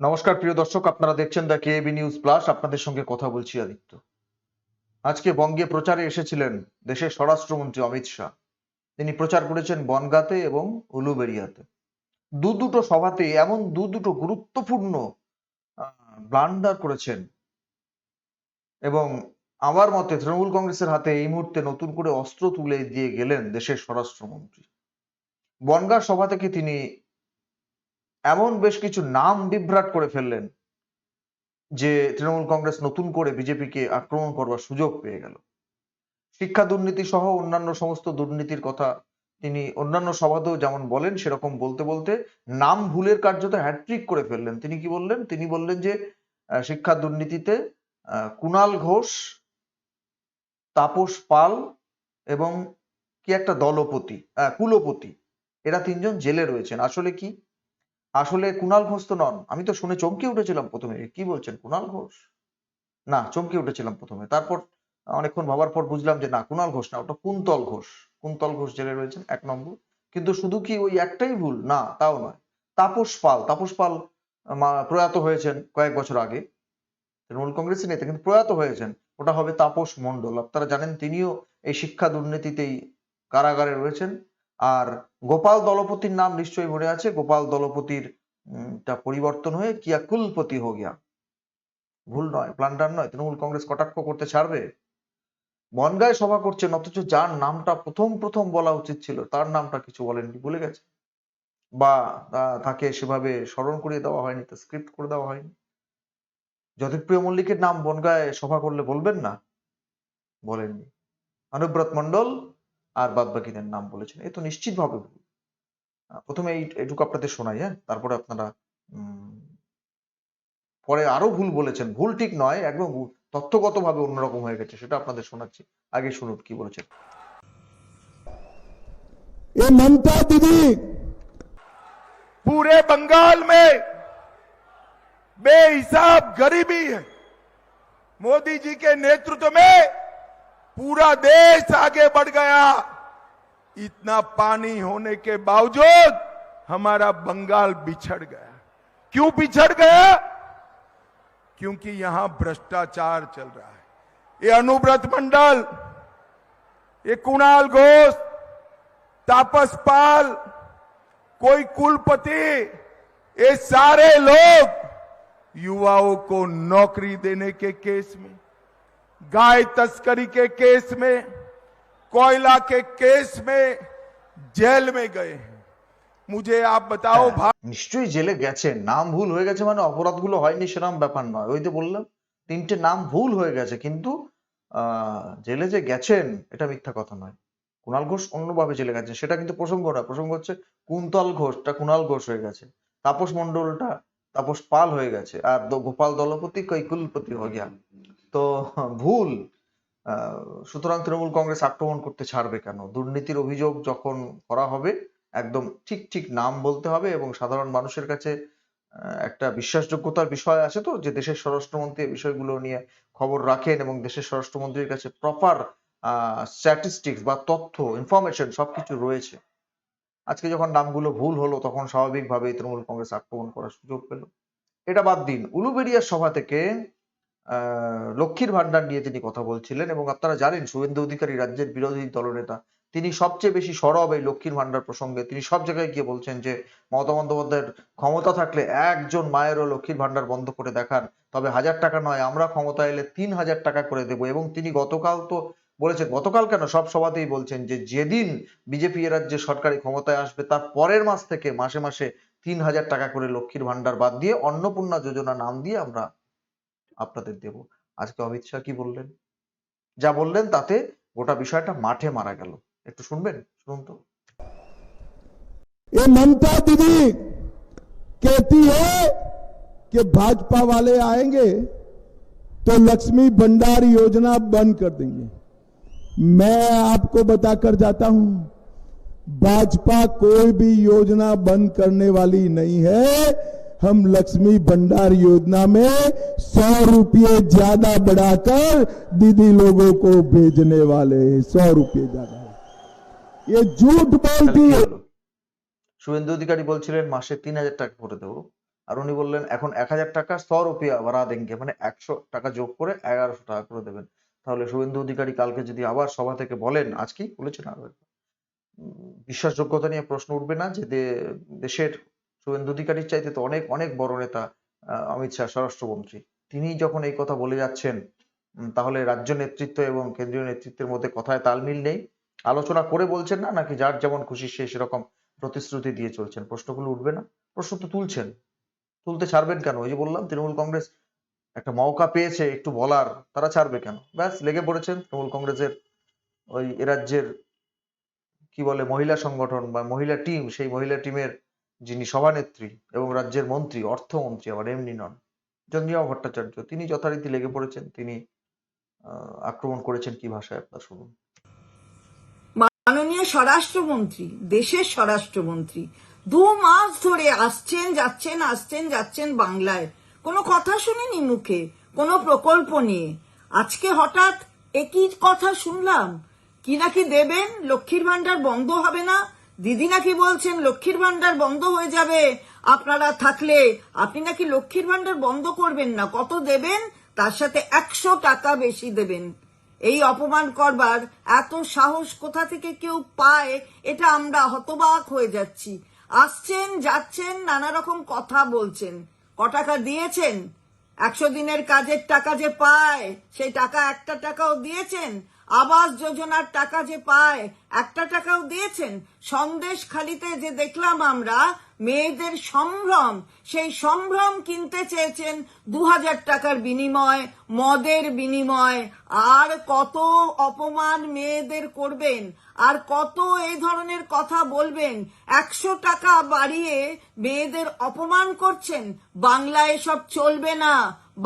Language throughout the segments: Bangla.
নমস্কার, প্রিয় দর্শক, আপনারা দেখছেন দ্য কেবি নিউজ প্লাস। আপনাদের সঙ্গে কথা বলছি আদিত্য। আজকে বঙ্গে প্রচারে এসেছিলেন দেশের স্বরাষ্ট্রমন্ত্রী অমিত শাহ। তিনি প্রচার করেছেন বনগাঁতে এবং উলুবেরিয়াতে দু দুটো সভাতে এমন দু দুটো গুরুত্বপূর্ণ ব্লান্ডার করেছেন। এবং আমার মতে তৃণমূল কংগ্রেসের হাতে এই মুহূর্তে নতুন করে অস্ত্র তুলে দিয়ে গেলেন দেশের স্বরাষ্ট্রমন্ত্রী। বনগাঁ সভা থেকে তিনি এমন বেশ কিছু নাম বিভ্রাট করে ফেললেন যে তৃণমূল কংগ্রেস নতুন করে বিজেপিকে আক্রমণ করবার সুযোগ পেয়ে গেল। শিক্ষা দুর্নীতি সহ অন্যান্য সমস্ত দুর্নীতির কথা তিনি অন্যান্য সভাতেও যেমন বলেন, সেরকম বলতে বলতে নাম ভুলের কার্যত হ্যাট্রিক করে ফেললেন। তিনি কি বললেন? তিনি বললেন যে শিক্ষা দুর্নীতিতে কুণাল ঘোষ, তাপস পাল এবং কি একটা দলপতি কুলপতি, এরা তিনজন জেলে রয়েছেন। আসলে কি? আসলে কুণাল ঘোষ তো নন। আমি তো শুনে চমকে উঠেছিলাম প্রথমে। কি বলছেন কুণাল ঘোষ? না, চমকে উঠেছিলাম প্রথমে। তারপর অনেকক্ষণ ভাবার পর বুঝলাম যে না কুণাল ঘোষ না, ওটা কুন্তল ঘোষ। কুন্তল ঘোষ জেলে রয়েছেন, এক নম্বর। কিন্তু শুধু কি ওই একটাই ভুল? না, তাও নয়। তাপস পাল তাপস পাল প্রয়াত হয়েছেন কয়েক বছর আগে। তৃণমূল কংগ্রেসের নেতা, কিন্তু প্রয়াত হয়েছেন। ওটা হবে তাপস মণ্ডল। আপনারা জানেন তিনিও এই শিক্ষা দুর্নীতিতেই কারাগারে রয়েছেন। আর গোপাল দলপতির নাম নিশ্চয়ই মনে আছে? গোপাল দলপতির পরিবর্তন হয়ে কিয়া কুলপতি হো গিয়া। ভুল নয় প্লান্ডার নয়, তৃণমূল কংগ্রেস কটাক্ষ করতে ছাড়বে? বনগায় সভা করছেন, অথচ যার নামটা প্রথম প্রথম বলা উচিত ছিল, তার নামটা কিছু বলেননি, ভুলে গেছে। বা তাকে সেভাবে স্মরণ করিয়ে দেওয়া হয়নি, তা স্ক্রিপ্ট করে দেওয়া হয়নি। জ্যোতিপ্রিয় মল্লিকের নাম বনগায় সভা করলে বলবেন না? বলেননি। অনুব্রত মন্ডল আর বাদ বাকিদের নাম বলেছেন এ তো নিশ্চিতভাবে ভুল আহ, প্রথমে এই এটুকু আপনাদের শোনাই হ্যাঁ তারপরে আপনারা উম, পরে আরো ভুল বলেছেন ভুল ঠিক নয় একদম ভুল। তথ্যগতভাবে অন্যরকম হয়ে গেছে সেটা আপনাদের শোনাচ্ছি আগে শুনুন কি বলেছেন ये ममता दीदी पूरे बंगाल में बेहिसाब गरीबी है मोदी जी के नेतृत्व में पूरा देश आगे बढ़ गया। इतना पानी होने के बावजूद हमारा बंगाल बिछड़ गया। क्यों बिछड़ गया? क्योंकि यहाँ भ्रष्टाचार चल रहा है। ये अनुव्रत मंडल, ये कुणाल घोष, तापस पाल, कोई कुलपति, ये सारे लोग युवाओं को नौकरी देने के केस में गाय तस्करी के केस में कोयला के केस में जेल में गए हैं मुझे आप बताओ হ্যাঁ, নিশ্চয়ই জেলে গেছেন নাম ভুল হয়ে গেছে মানে অপরাধগুলো হয়নি সেরকম ব্যাপার নয় ওই যে বললাম তিনটে নাম ভুল হয়ে গেছে কিন্তু আহ জেলে যে গেছেন এটা মিথ্যা কথা নয় কুণাল ঘোষ অন্যভাবে জেলে গেছেন সেটা কিন্তু প্রসঙ্গ নয় প্রসঙ্গ হচ্ছে কুন্তল ঘোষটা কুণাল ঘোষ হয়ে গেছে তাপস মণ্ডলটা তাপস পাল হয়ে গেছে আর দ- গোপাল দলপতি কৈকুলপতি হয়ে গিয়া তো ভুল সুতরাং তৃণমূল কংগ্রেস আক্রমণ করতে ছাড়বে কেন? দুর্নীতির অভিযোগ যখন করা হবে, একদম ঠিক ঠিক নাম বলতে হবে এবং সাধারণ মানুষের কাছে একটা বিশ্বাসযোগ্যতার বিষয় আছে তো যে দেশের স্বরাষ্ট্রমন্ত্রী বিষয়গুলো নিয়ে খবর রাখেন এবং দেশের স্বরাষ্ট্রমন্ত্রীর কাছে প্রপার স্ট্যাটিস্টিক্স বা তথ্য ইনফরমেশন সবকিছু রয়েছে। আজকে যখন নামগুলো ভুল হলো, তখন স্বাভাবিকভাবেই তৃণমূল কংগ্রেস আক্রমণ করার সুযোগ পেল। এটা বাদ দিন। উলুবেরিয়ার সভা থেকে লক্ষ্মীর ভান্ডার নিয়ে তিনি কথা বলছিলেন এবং আপনারা জানেন শুভেন্দু অধিকারী রাজ্যের বিরোধী দলনেতা, তিনি সবচেয়ে বেশি সরব এই লক্ষ্মীর ভান্ডার প্রসঙ্গে। তিনি সব জায়গায় গিয়ে বলছেন যে, মমতা বন্দ্যোপাধ্যায়ের ক্ষমতা থাকলে একজন মায়েরও লক্ষ্মীর ভান্ডার বন্ধ করে দেখান, তবে হাজার টাকা নয়, আমরা ক্ষমতা এলে তিন হাজার টাকা করে দেবো। এবং তিনি গতকাল তো বলেছেন, গতকাল কেন? সব সভাতেই বলছেন যে, যেদিন বিজেপি রাজ্যে সরকারি ক্ষমতায় আসবে, তার পরের মাস থেকে মাসে মাসে তিন হাজার টাকা করে লক্ষ্মীর ভান্ডার বাদ দিয়ে অন্নপূর্ণা যোজনা নাম দিয়ে আমরা আপনাদের দেব আজকে অমিত শাহ কি বললেন যা বললেন তাতে গোটা বিষয়টা মাঠে মারা গেল একটু শুনবেন শুনুন তো ये ममता दीदी कहती है कि भाजपा वाले आएंगे तो लक्ष्मी भंडार योजना बंद कर देंगे मैं आपको बताकर जाता हूं भाजपा कोई भी योजना बंद करने वाली नहीं है हम लक्ष्मी भंडार योजना में सौ रुपये ज्यादा बढ़ाकर दीदी लोगों को भेजने वाले हैं सौ रुपये ज्यादा ये झूठ তাহলে बोलती কি है হলো শুভেন্দু অধিকারী বলছিলেন মাসে তিন হাজার টাকা করে দেবো আর উনি বললেন এখন এক হাজার টাকা সौ রুপিয়া বাড়া দেঙ্গে মানে একশো টাকা যোগ করে এগারোশো টাকা করে দেবেন তাহলে শুভেন্দু অধিকারী কালকে যদি আবার সভা থেকে বলেন আজকেই বলেছেন আরো একবার, উম, বিশ্বাসযোগ্যতা নিয়ে প্রশ্ন উঠবে না যে দে- দেশের শুভেন্দু অধিকারীর চাইতে তো অনেক অনেক বড় নেতা অমিত শাহ, স্বরাষ্ট্রমন্ত্রী। তিনি যখন এই কথা বলে যাচ্ছেন তাহলে রাজ্য নেতৃত্ব এবং কেন্দ্রীয় নেতৃত্বের মধ্যে কথায় তাল মিল নেই। আলোচনা করে বলছেন না, নাকি যার যেমন খুশি সে সেরকম প্রতিশ্রুতি দিয়ে চলছেন? প্রশ্নগুলো উঠবে না। প্রশ্ন তো তুলছেন। তুলতে ছাড়বেন কেন? ওই যে বললাম, তৃণমূল কংগ্রেস একটা মৌকা পেয়েছে একটু বলার, তারা ছাড়বে কেন? ব্যাস, লেগে পড়েছেন তৃণমূল কংগ্রেসের ওই এ রাজ্যের কি বলে, মহিলা সংগঠন বা মহিলা টিম, সেই মহিলা টিমের যিনি সভানেত্রী এবং রাজ্যের মন্ত্রী, অর্থমন্ত্রী আবার এমনি নন। চন্দ্রিমা ভট্টাচার্য, তিনি যথারীতি লেগে পড়েছেন, তিনি আক্রমণ করেছেন কি ভাষায় আপনার শুনুন। মাননীয় স্বরাষ্ট্রমন্ত্রী, দেশের স্বরাষ্ট্রমন্ত্রী, দু মাস ধরে আসছেন, যাচ্ছেন আসছেন, যাচ্ছেন বাংলায়। কোনো কথা শুনিনি মুখে, কোনো প্রকল্প নিয়ে। আজকে হঠাৎ একই কথা শুনলাম, কি নাকি দেবেন, লক্ষ্মীর ভান্ডার বন্ধ হবে না দিদি নাকি বলছেন লক্ষ্মীর ভান্ডার বন্ধ হয়ে যাবে। আপনারা থাকলে আপনি নাকি লক্ষ্মীর ভান্ডার বন্ধ করবেন না। কত দেবেন? তার সাথে একশো টাকা বেশি দেবেন। এই অপমান করবার এত সাহস কোথা থেকে কেউ পায়, এটা আমরা হতবাক হয়ে যাচ্ছি। আসছেন, যাচ্ছেন, নানা রকম কথা বলছেন। ক টাকা দিয়েছেন? একশো দিনের কাজের টাকা যে পায়, সেই টাকা একটা টাকাও দিয়েছেন? আবাস যোজনার টাকা যে পায় একটা টাকাও দিয়েছেন। সন্দেশ খালিতে যে দেখলাম আমরা মেয়েদের সম্ভ্রম, সেই সম্ভ্রম কিনতে চেয়েছেন দু হাজার টাকার বিনিময়, মদের বিনিময়। আর কত অপমান মেয়েদের করবেন, আর কত এই ধরনের কথা বলবেন। একশো টাকা বাড়িয়ে মেয়েদের অপমান করছেন, বাংলায় এসব চলবে না।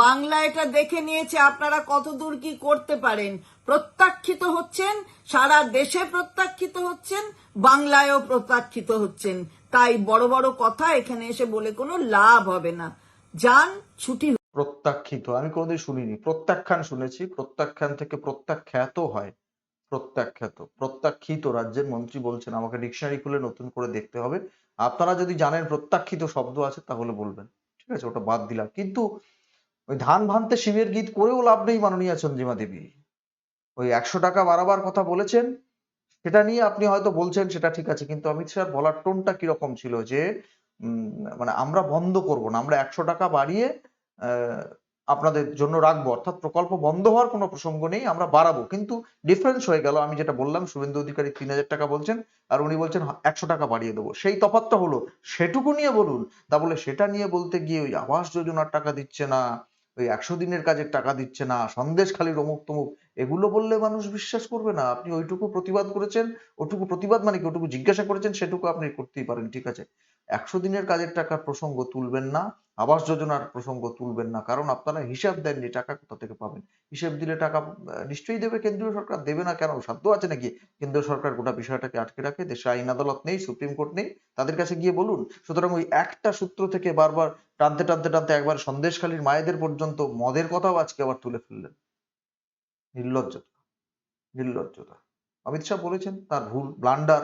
বাংলা এটা দেখে নিয়েছে, আপনারা কতদূর কি করতে পারেন। প্রত্যাখ্যিত হচ্ছেন, সারা দেশে প্রত্যাখ্যিত হচ্ছেন, বাংলায়ও প্রত্যাখ্যিত হচ্ছেন। তাই বড় বড় কথা এখানে এসে বলে কোনো লাভ হবে না। যান, ছুটি প্রত্যাখ্যিত, আমি কোনোদিন শুনিনি। প্রত্যাখ্যান শুনেছি, প্রত্যাখ্যান থেকে প্রত্যাখ্যাত হয়। প্রত্যাখ্যাত, প্রত্যাখ্যিত রাজ্যের মন্ত্রী বলছেন, আমাকে ডিকশনারি খুলে নতুন করে দেখতে হবে। আপনারা যদি জানেন প্রত্যাখ্যিত শব্দ আছে, তাহলে বলবেন। ঠিক আছে, ওটা বাদ দিলাম। কিন্তু ওই ধান ভানতে শিবের গীত করেও লাভ নেই মাননীয় চন্দ্রিমা দেবী। ওই একশো টাকা বাড়াবার কথা বলেছেন সেটা নিয়ে আপনি হয়তো বলছেন, সেটা ঠিক আছে। কিন্তু অমিত শাহ বলার টোনটা কীরকম ছিল যে মানে আমরা বন্ধ করব না, আমরা একশো টাকা বাড়িয়ে আপনাদের জন্য রাখব। অর্থাৎ প্রকল্প বন্ধ হওয়ার কোনো প্রসঙ্গ নেই, আমরা বাড়াবো। কিন্তু ডিফারেন্স হয়ে গেল, আমি যেটা বললাম, শুভেন্দু অধিকারী তিন হাজার টাকা বলছেন, আর উনি বলছেন একশো টাকা বাড়িয়ে দেবো। সেই তফাৎটা হলো, সেটুকু নিয়ে বলুন। তা বলে সেটা নিয়ে বলতে গিয়ে ওই আবাস যোজনার টাকা দিচ্ছে না, ওই একশো দিনের কাজের টাকা দিচ্ছে না, সন্দেশ খালি অমুক তমুক এগুলো বললে মানুষ বিশ্বাস করবে না। আপনি ওইটুকু প্রতিবাদ করেছেন, ওটুকু প্রতিবাদ মানে কি? ওটুকু জিজ্ঞাসা করেছেন, সেটুকু আপনি করতেই পারেন, ঠিক আছে? একশো দিনের কাজের টাকার প্রসঙ্গ তুলবেন না, আবাস যোজনার প্রসঙ্গ তুলবেন না, কারণ আপনারা হিসাব দেননি টাকা কোথা থেকে পাবেন? হিসাব দিলে টাকা নিশ্চয়ই দেবে কেন্দ্রীয় সরকার? দেবে না কেন? সাধ্য আছে নাকি? কেন্দ্রীয় সরকার গোটা বিষয়টাকে আটকে রাখে, দেশে আইন আদালত নেই, সুপ্রিম কোর্ট নেই, তাদের কাছে গিয়ে বলুন। সুতরাং ওই একটা সূত্র থেকে বারবার টানতে টানতে টানতে একবার সন্দেশখালীর মায়েদের পর্যন্ত মদের কথাও আজকে আবার তুলে ফেললেন। নির্লজ্জতা নির্লজ্জতা। অমিত শাহ বলেছেন তার ভুল ব্লান্ডার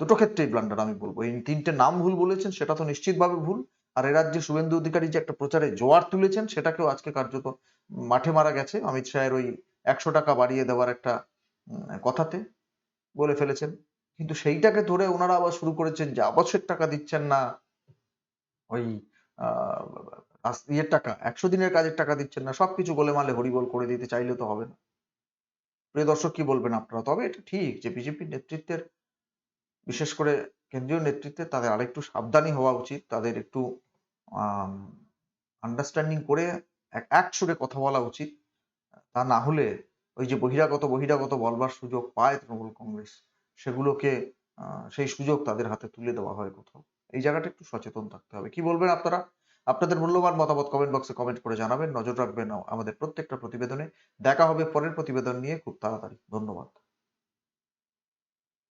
দুটো ক্ষেত্রেই ব্লান্ডার আমি বলব। এই তিনটে নাম ভুল বলেছেন, সেটা তো নিশ্চিতভাবে ভুল। আর এ রাজ্যে শুভেন্দু অধিকারী যে একটা প্রচারে জোয়ার তুলেছেন, সেটাকেও আজকে কার্যত মাঠে মারা গেছে। অমিত শাহের ওই একশো টাকা বাড়িয়ে দেওয়ার একটা কথাতে বলে ফেলেছেন। কিন্তু সেইটাকে ধরে ওনারা আবার শুরু করেছেন যে আবাসের টাকা দিচ্ছেন না। ওই ইয়ের টাকা, একশো দিনের কাজের টাকা দিচ্ছেন না, সবকিছু গোলেমালে হরিবল করে দিতে চাইলে তো হবে না। প্রিয় দর্শক, কি বলবেন আপনারা? তবে এটা ঠিক যে বিজেপির নেতৃত্বের, বিশেষ করে কেন্দ্রীয় নেতৃত্বে তাদের আরেকটু সাবধানী হওয়া উচিত, তাদের একটু আন্ডারস্ট্যান্ডিং করে এক সুরে কথা বলা উচিত। তা না হলে ওই যে বহিরাগত বহিরাগত বলবার সুযোগ পায় তৃণমূল কংগ্রেস, সেগুলোকে সেই সুযোগ তাদের হাতে তুলে দেওয়া হয় কোথাও। এই জায়গাটা একটু সচেতন থাকতে হবে। কি বলবেন আপনারা? আপনাদের মূল্যবান মতামত কমেন্ট বক্সে কমেন্ট করে জানাবেন। নজর রাখবেন আমাদের প্রত্যেকটা প্রতিবেদনে। দেখা হবে পরের প্রতিবেদন নিয়ে খুব তাড়াতাড়ি। ধন্যবাদ।